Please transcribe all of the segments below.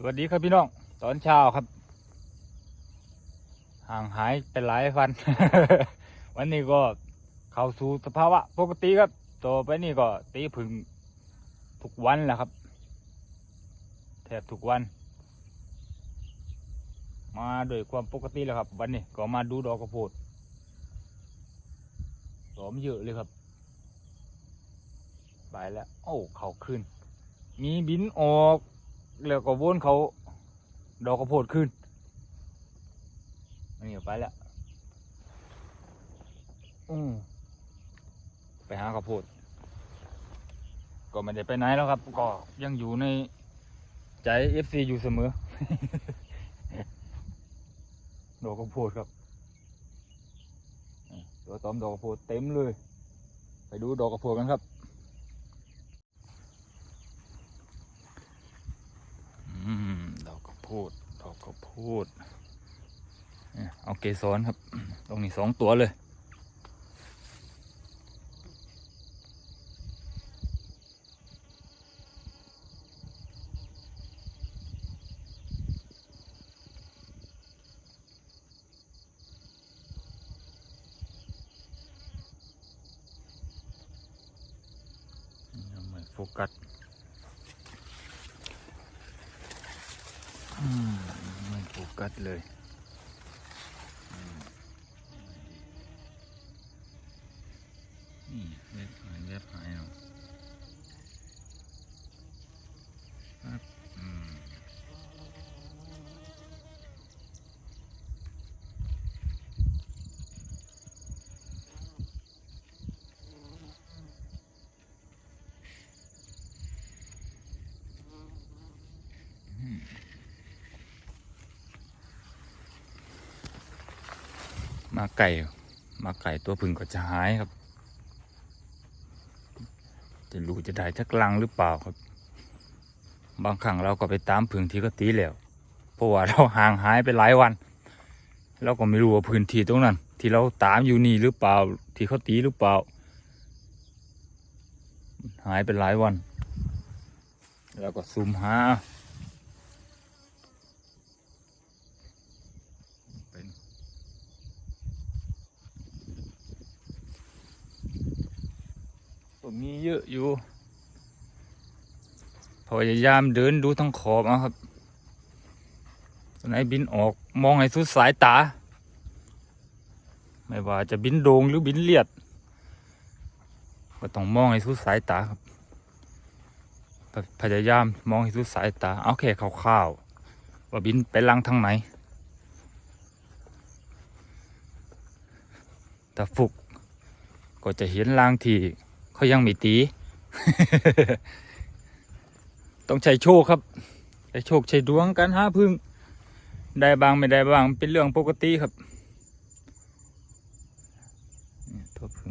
สวัสดีครับพี่น้อง ตอนเช้าครับ ห่างหายไปหลายวัน วันนี้ก็เข้าสู่สภาวะปกติครับต่อไปนี่ก็ตีผึ่งทุกวันแหละครับ แทบทุกวัน มาโดวยความปกติแล้วครับ วันนี้ก็มาดูดอกกระโพดสมเยอะเลยครับไปแล้ว โอ้ เขาขึ้น มีบินออก แล้วก็วนเขาดอกกระโพดขึ้นอันนี้เอาไปแล้วอืมไปหากระโพด ก็ไม่ได้ไปไหนแล้วครับ ก็ยังอยู่ในใจเอฟซีอยู่เสมอดอกกระโพดครับตัวตอมดอกกระโพดเต็มเลย ไปดูดอกกระโพดกันครับ อืมดอกกระ โพดดอกกระโพดเอาเกสรครับ ตรงนี้สองตัวเลย ยังไม่โฟกัส อืมไม่โฟ กัดเลย นี่เล็บหายเล็บหายเนาะ มาไก่มาไก่ตัวพึ่งก็จะหายครับ จะรู้จะได้ทักลังหรือเปล่าครับ บางครั้งเราก็ไปตามพึ่งที่ก็ตีแล้วเพราะว่าเราห่างหายไปหลายวัน เราก็ไม่รู้ว่าพื้นที่ตรงนั้น ที่เราตามอยู่นี่หรือเปล่า ที่เขาตีหรือเปล่า หายไปหลายวัน แล้วก็ซูมหา ก็มีเยอะอยู่ พยายามเดินดูทั้งขอบเอาครับตัวไหนบินออกมองให้สุดสายตา ไม่ว่าจะบินโด่งหรือบินเลียด ก็ต้องมองให้สุดสายตาครับ พยายามมองให้สุดสายตา เอาแค่คร่าวๆว่าบินไปลังทางไหนแต่ฟุกก็จะเห็นลางที่ เขายังไม่ตี ต้องใช้โชคครับ ใช้โชคใช้ดวงการหาพึ่ง ได้บางไม่ได้บางเป็นเรื่องปกติครับตัวพึ่ง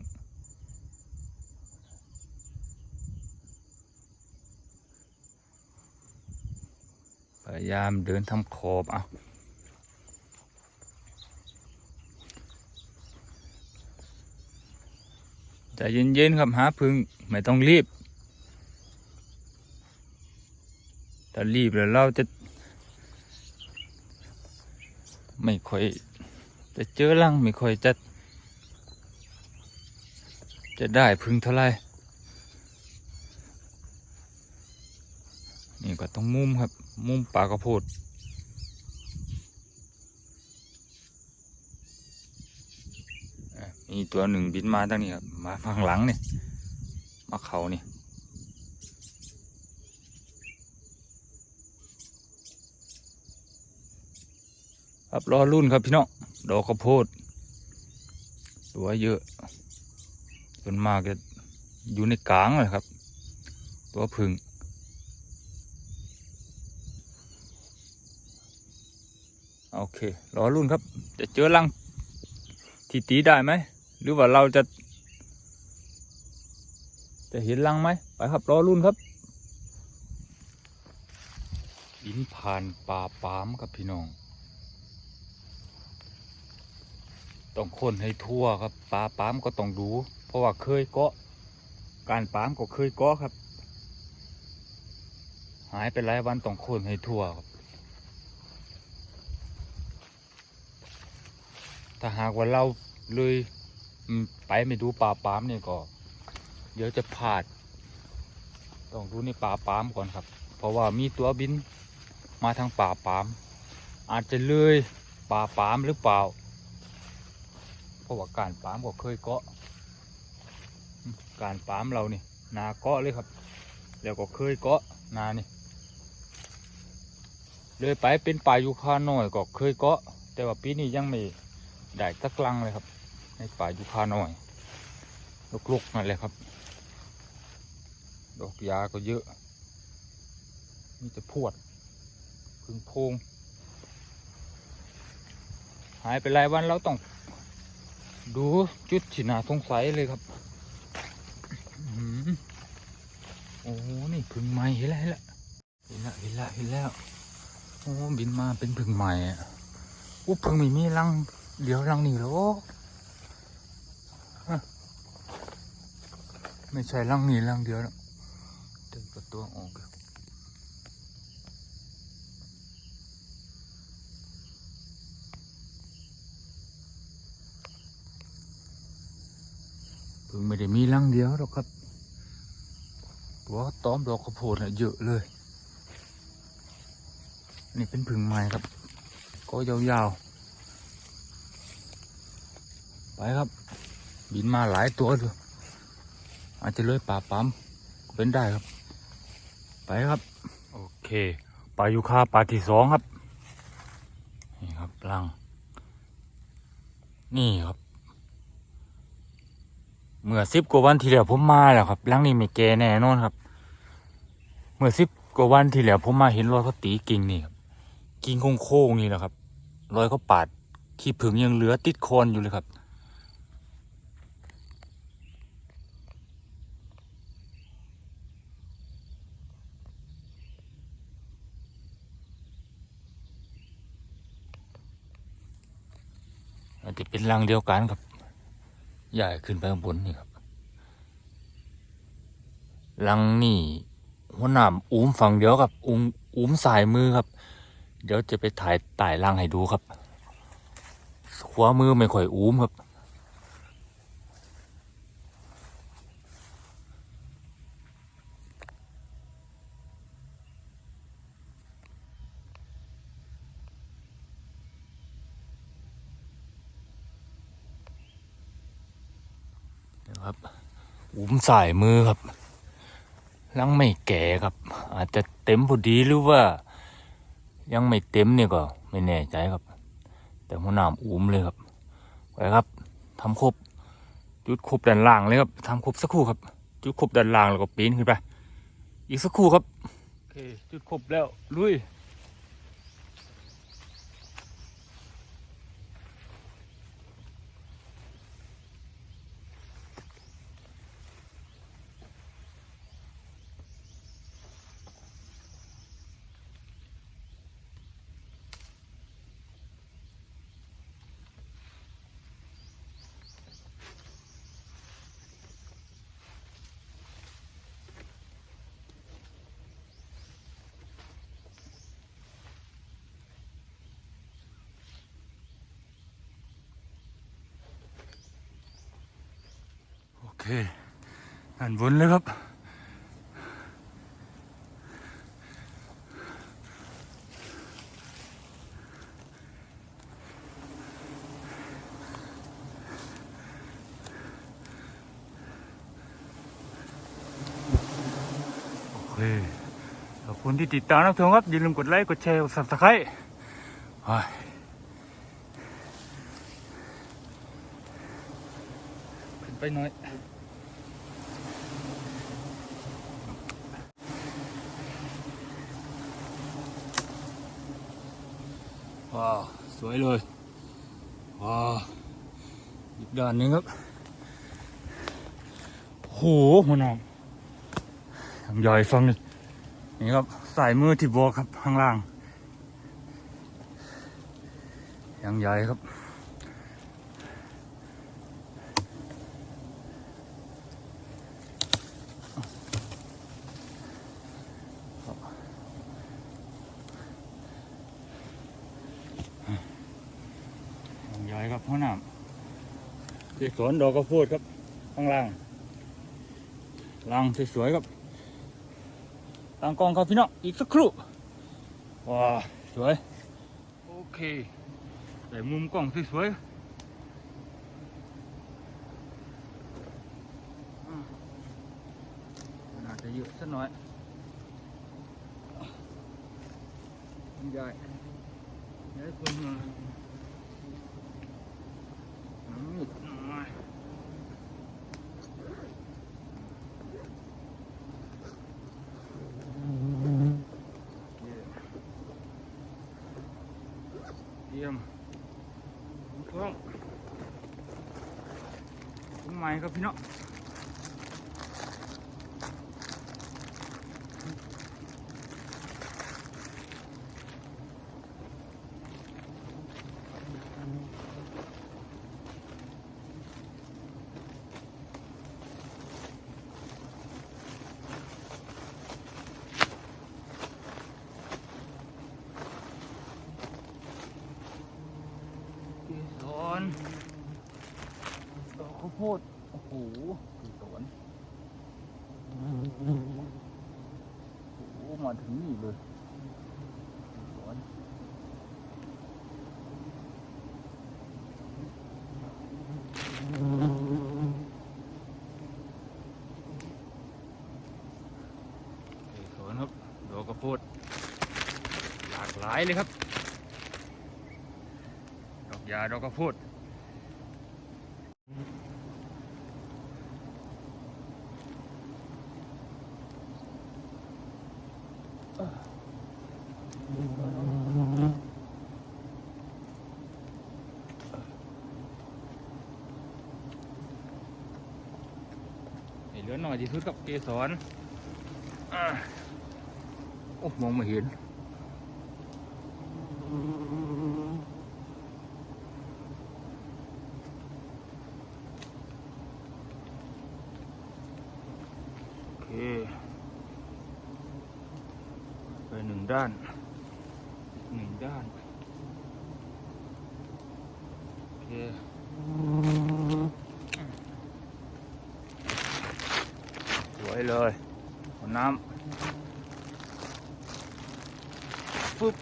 พยายามเดินทำขอบเอา ใจเย็นๆครับหาพึ่งไม่ต้องรีบถ้ารีบแล้วเราจะ ไม่ค่อย จะเจอรังไม่ค่อยจะ จะได้พึ่งเท่าไหร่นี่ก็ต้องมุมครับ มุมปลากระโพดอะ มีตัวหนึ่งบินมาตั้งนี้ครับมาข้างหลังเนี่ยมาเขานี่ครับรอรุ่นครับพี่น้องดอกข้าวโพดตัวเยอะส่วนมากจะอยู่ในกลางเลยครับ ตัวผึ่งโอเค รอรุ่นครับ จะเจอรังที่ตีได้ไหม หรือว่าเราจะ จะเห็นลังไหมไปครับรอรุ่นครับอินผ่านป่าปามครับพี่น้อง ต้องค้นให้ทั่วครับป่าปามก็ต้องดู เพราะว่าเคยเกาะการปามก็เคยเกาะครับ หายไปหลายวันต้องค้นให้ทั่วครับ ถ้าหากว่าเราเลย ไปไม่ดูป่าปามเนี่ยก็ เดี๋ยวจะพลาด ต้องดูในป่าปามก่อนครับ เพราะว่ามีตัวบินมาทางป่าปาม อาจจะเลยป่าปามหรือเปล่า เพราะว่าการปามก็เคยเกาะ การปามเรานี่นาเกาะเลยครับ แล้วก็เคยเกาะนานี่เลยไปเป็นป่ายูคาน้อยก็เคยเกาะ แต่ว่าปีนี้ยังไม่ได้สักลังเลยครับ ในป่ายูคาหน้อยลุกๆนั่นแหละครับ ดอกยาก็เยอะ มีแต่พวดพึ่งโพงหายไปหลายวันเราต้อง ดูจุดที่น่าสงสัยเลยครับอื้อหือโอ้นี่พึ่งใหม่เห็นแล้วเห็นแล้วเห็นแล้วเห็นแล้วโอ้บินมาเป็นพึ่งใหม่อะอู้พึ่งไม่มีรังเดี๋ยวรังนี่หรอฮะ ไม่ใช่รังนี่รังเดียวแล้วเดินประตูออกแล้วพึ่งไม่ได้มีรังเดียวหรอกครับ ตัวต้อมดอกข้าวโพดน่ะเยอะเลย นี่เป็นผึ่งไม้ครับ ก็ยาวๆ ไปครับ บินมาหลายตัวด้วย อาจจะเลยป่าปั๊มเป็นได้ครับ ไปครับ โอเคปลายูคาปลาที่สองครับ นี่ครับลัง นี่ครับ เมื่อสิบกว่าวันที่แล้วผมมาแล้วครับลังนี้ไม่แก่แน่นอนครับ เมื่อสิบกว่าวันที่แล้วผมมาเห็นรอยเขาตีกิ่งนี่ครับกิ่งโค้งๆนี่แหละครับรอยเขาปาดขี้ผึ่งยังเหลือติดโคนอยู่เลยครับ จะเป็นรังเดียวกันครับใหญ่ขึ้นไปข้างบนนี่ครับรังนี่หัวหนามอุ้มฝั่งเดียวกับอุ้มอุ้มสายมือครับ เดี๋ยวจะไปถ่ายไต่รังให้ดูครับขวามือไม่ค่อยอุ้มครับ ครับอุ้มสายมือครับลังไม่แก่ครับ อาจจะเต็มพอดีหรือว่า ยังไม่เต็มเนี่ยก็ไม่แน่ใจครับ แต่หัวหนามอุ้มเลยครับไปครับทำครบจุดครบด้านล่างเลยครับทำครบสักครู่ครับ จุดครบด้านล่างแล้วก็ปีนขึ้นไป อีกสักครู่ครับโอเคจุดครบแล้วลุย โอเคหันวนเลยครับ โอเค ขอบคุณที่ติดตามรับชมครับ อย่าลืมกดไลค์ กดแชร์ กด subscribe ไปขึ้ไปหน่อย ว้าวสวยเลยว้าวอีกด้านนึงครับโหหัวหน้ำทางย่อยฟังนี่นี่ครับสายมือที่บอกครับข้างล่างยังใหญ่ครับยังใหญ่ ครับครับหัวหน้ำที่สวนดอกกระโพูดครับ ข้างล่างล่างสวยๆครับตั้งกล้องครับพี่น้องอีกสักครู่ว้าสวย โอเคแต่มุมกล้องสวยๆอืมน่าจะเยอะสักหน่อยใหญ่ใหญ่คนมา อืมหน่อยเยี่ยมถูกต้องต้นไม้ครับพี่น้องเกสรดอกข้าวโพดโอ้โหเกสรโอ้โหมาถึงนี่เลยเกสรเกสรครับดอกข้าวโพดหลายเลยครับ ดอกยาดอกกระพุดเหลือหน่อยที่สุดกับเกสรอ่าโอ้มองไม่เห็น โอเค ไปหนึ่ง ด้านอีกหนึ่งด้าน โอเคสวยเลยเอาน้ำฟึบ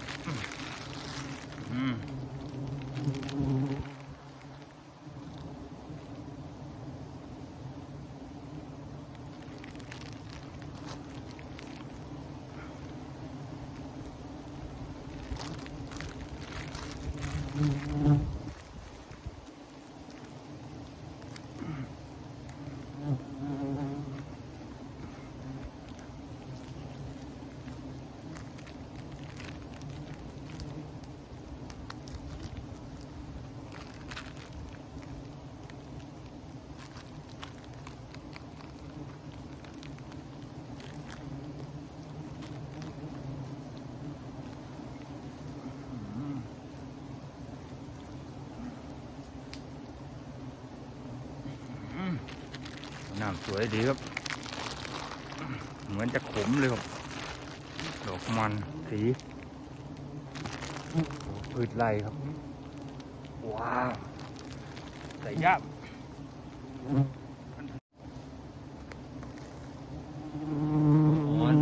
สวยดีครับ เหมือนจะขมเลยครับ ดอกมันสีพืชไรครับ ว้าวใส่ยับอ่อน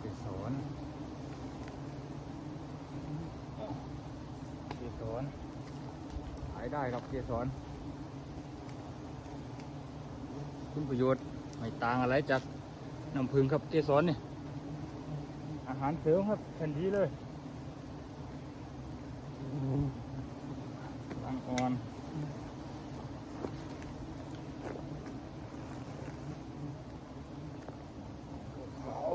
เกสร เกสร ได้ครับเกสรคุณประโยชน์ไม่ต่างอะไรจากน้ำพึ่งครับเกสรนี่อาหารเสริมครับทันทีเลยรังอ่อนขาว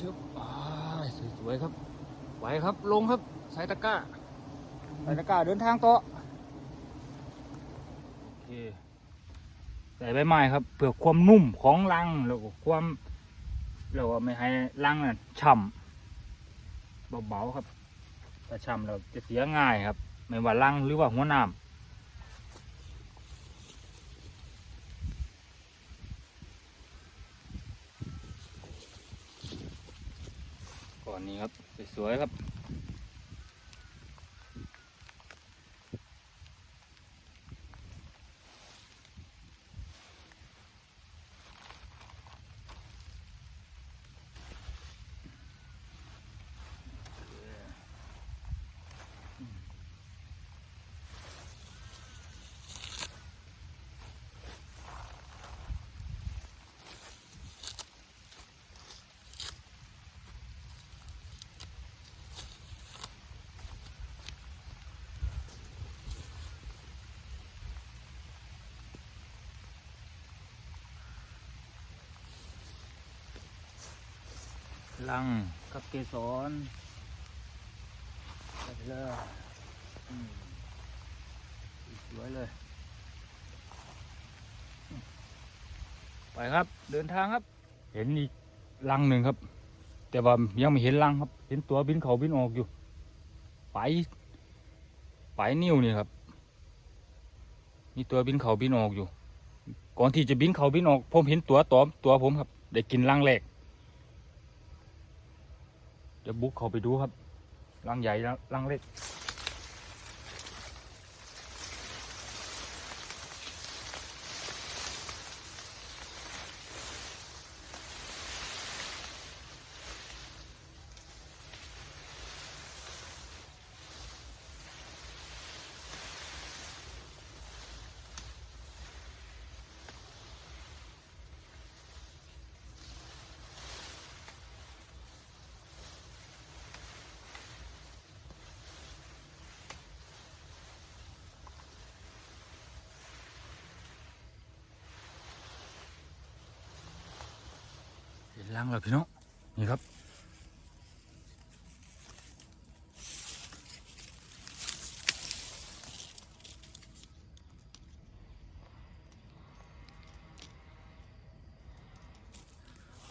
ชึบอ่าสวยๆครับ ไหว ครับลงครับใส่ตะกร้าใส่ตะกร้าเดินทางต่อโอเคใส่ใบไม้ครับเพื่อความนุ่มของรังแล้วก็ความแล้วก็ไม่ให้รังน่ะฉ่เบาๆครับถ้าช้ำเราจะเสียง่ายครับ ไม่ว่าลังหรือว่าหัวน้ำก่อนนี้ครับ สวยๆครับ ลังกับเกสรไปเลยอืมสวยเลย ไปครับ เดินทางครับ เห็นอีกลังหนึ่งครับ แต่ว่ายังไม่เห็นลังครับ เห็นตัวบินเขาบินออกอยู่ ไป ไปนิ้วนี่ครับ มีตัวบินเขาบินออกอยู่ ก่อนที่จะบินเขาบินออก ผมเห็นตัวตอมตัวผมครับ ได้กินลังแรก เดี๋ยวบุกเขาไปดูครับรังใหญ่รังเล็ก เห็นรังแล้วพี่น้องนี่ครับ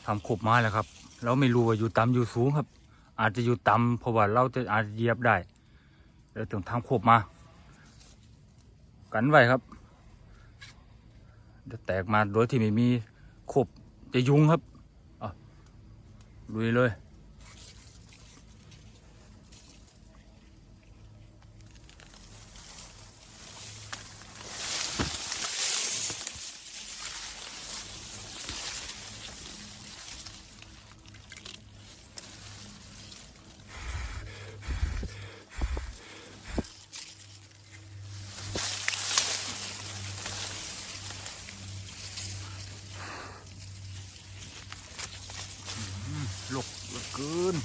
ทำขบไม้แล้วครับ เราไม่รู้ว่าอยู่ต่ำอยู่สูงครับ อาจจะอยู่ต่ำเพราะว่าเราจะอาจจะเหยียบได้เราต้องทำขบมา กันไว้ครับจะแตกมาโดยที่ไม่มีขบจะยุงครับ ลุยเลย หลกเหลือเกิน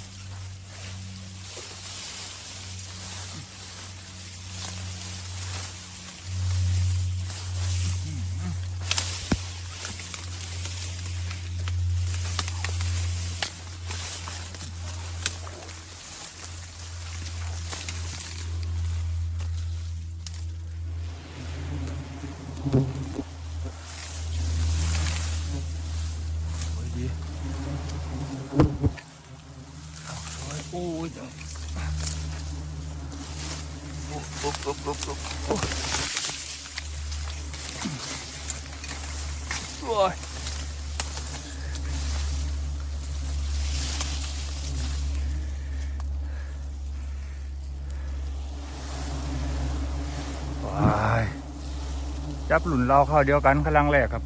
โอ้ยดีโอ้ยเดี๋ยวโอ้โอ้โอ้โอ้โอ้โอ้โอ้ยว้าย จับหลุนเราเข้าเดียวกันกำลังแรกครับ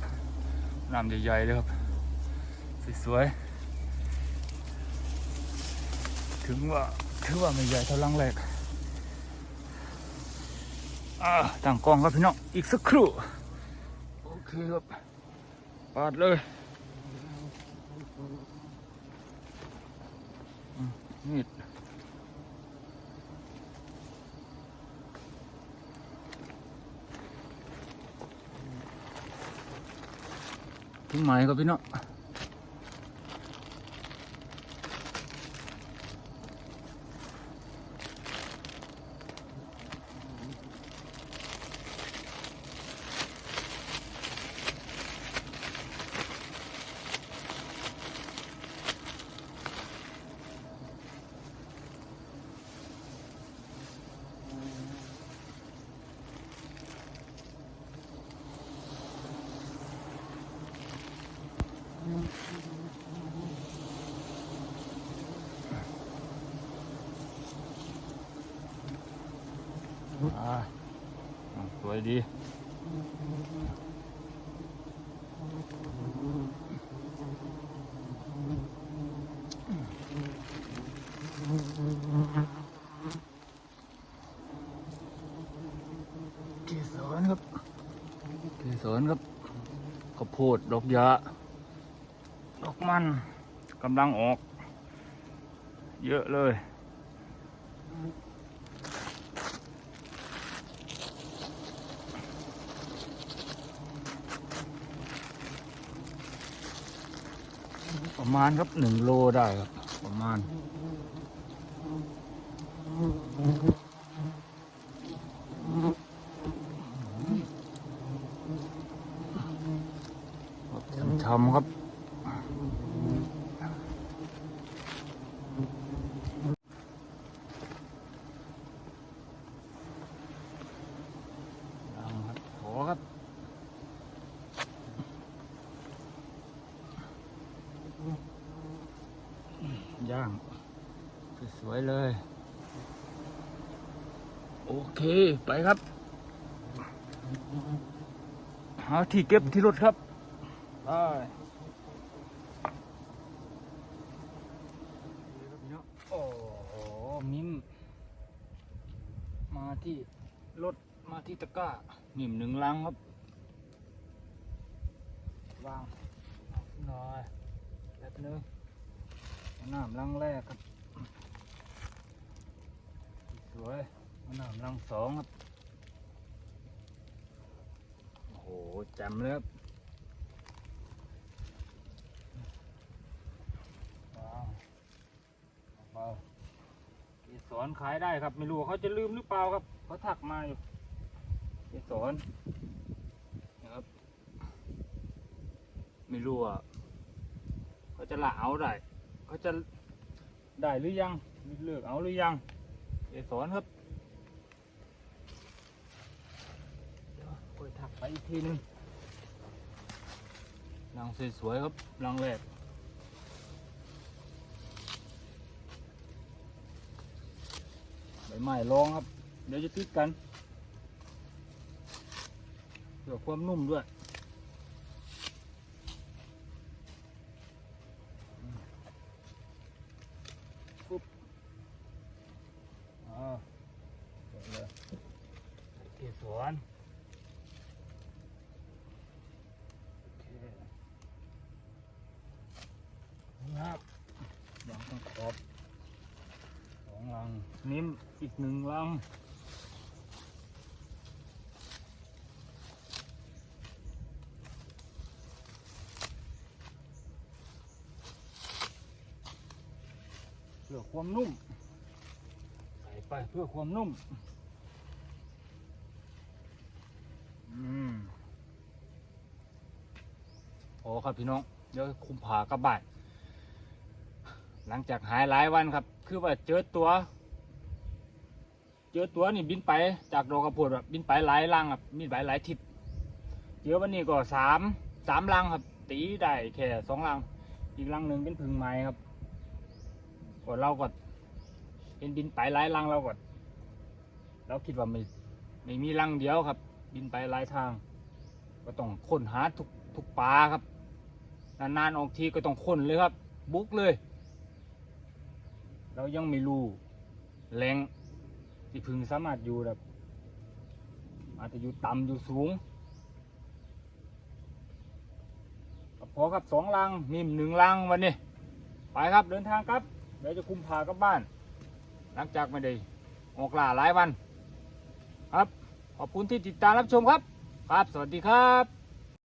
น้ำใหญ่ๆเลยครับ สวยๆถึงว่าถือว่าไม่ใหญ่เท่าลังแรกอ่างกองครับพี่น้องอีกสักครู่โอเคครับปาดเลยมนี่ ทิ้งหมาก็พี่เนาะ ดีเกสรครับเกสรครับข้าวโพดดอกยาดอกมันกำลังออก เยอะเลย ประมาณครับหนึ่งโลได้ครับประมาณช้ำครับ ยังครับขอครับ ย่าง สวยๆเลย โอเคไปครับ หาที่เก็บที่รถครับไปโอ้โหมิมมาที่รถมาที่ตะกร้ามิมหนึ่งลังครับ วางหน่อยแป๊บนึงน้ำลังแรกครับสวย น้ำลังสองครับ โอ้โหจ่มเลยครับเบาเกสรขายได้ครับ ไม่รู้เขาจะลืมหรือเปล่าครับเขาถักมาอยู่เกสรนะครับ ไม่รู้ว่าเขาจะละเอาได้เขาจะได้หรือยังเลือกเอาหรือยังเกสรครับเดี๋ยวค่อย ถักไปอีกทีหนึงรังสวยๆครับรังแรกใบไม้รองครับ เดี๋ยวจะติดกันเพื่อความนุ่มด้วยปุ๊บอ่าเสร็จเลยเกสรโอเคนะครับวางต้องขอบ สองลังนิ่มอีก หนึ่งลังเพื่อความนุ่ม ใส่ไปเพื่อความนุ่ม อืมโอ้ครับพี่น้อง เดี๋ยวคุมผากลับานหลังจากหายหลายวันครับ คือว่าเจอตัว เจอตัวนี่บินไปจากดอกกระโพดแบบบินไปหลายลังครับมีหลายหลายทิศเจอวันนี้ก็สามสามลังครับ ตีได้แค่สองลัง อีกลังหนึ่งเป็นพึ่งไม้ครับก็เราก็เป็นบินไปหลายลังเราก็เราคิดว่าไม่ไม่มีลังเดียวครับ บินไปหลายทาง ก็ต้องค้นหาทุกทุกปลาครับนานๆออกทีก็ต้องค้นเลยครับ บุกเลย เรายังไม่รู้แรง ที่พึงสามารถอยู่แบบ อาจจะอยู่ต่ำอยู่สูงพอครับสองลังมีหนึ่งลังวันนี้ ไปครับเดินทางครับ เดี๋ยวจะคุมพากลับบ้าน หลังจากไม่ได้ออกล่าหลายวัน ครับ ขอบคุณที่ติดตามรับชมครับ ครับ สวัสดีครับ